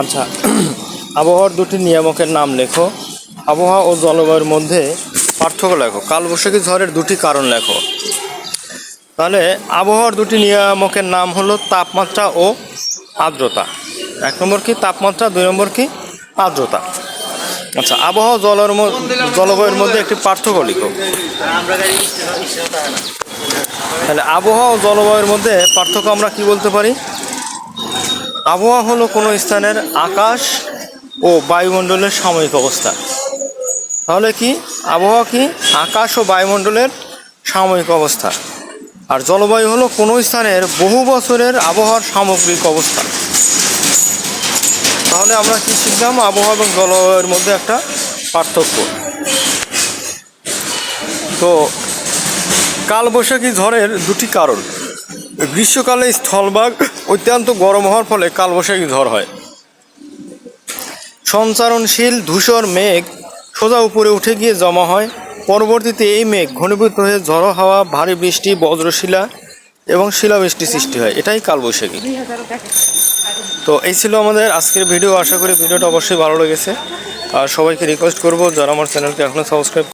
আচ্ছা আবহাওয়ার দুটি নিয়ামকের নাম লেখো। আবহাওয়া ও জলবায়ুর মধ্যে পার্থক্য লেখো। কালবৈশাখী ঝড়ের দুটি কারণ লেখো। তাহলে আবহাওয়ার দুটি নিয়ামকের নাম হলো তাপমাত্রা ও আর্দ্রতা। এক নম্বর কি তাপমাত্রা, দুই নম্বর কি আর্দ্রতা। আচ্ছা আবহাওয়া জলের জলবায়ুর মধ্যে একটি পার্থক্য লিখো। তাহলে আবহাওয়া ও জলবায়ুর মধ্যে পার্থক্য আমরা কি বলতে পারি? আবহাওয়া হলো কোনো স্থানের আকাশ ও বায়ুমণ্ডলের সাময়িক অবস্থা। তাহলে কি? আবহাওয়া কি? আকাশ ও বায়ুমণ্ডলের সাময়িক অবস্থা। আর জলবায়ু হলো কোনো স্থানের বহু বছরের আবহাওয়ার সামগ্রিক অবস্থা। তাহলে আমরা কি শিখলাম? আবহাওয়া এবং জলবায়ুর মধ্যে একটা পার্থক্য। তো কালবৈশাখী ঝড়ের দুটি কারণ। গ্রীষ্মকালে স্থলভাগ অত্যন্ত গরম হওয়ার ফলে কালবৈশাখী ঝড় হয়। সঞ্চারণশীল ধূসর মেঘ সোজা উপরে উঠে গিয়ে জমা হয়। পরবর্তীতে এই মেঘ ঘনীভূত হয়ে ঝড়ো হাওয়া, ভারী বৃষ্টি, বজ্রশিলা এবং শিলাবৃষ্টি সৃষ্টি হয়। এটাই কালবৈশাখী। তো এই ছিল আমাদের আজকের ভিডিও। আশা করি ভিডিওটা অবশ্যই ভালো লেগেছে। আর সবাইকে রিকোয়েস্ট করব, যারা আমার চ্যানেলকে এখনও সাবস্ক্রাইব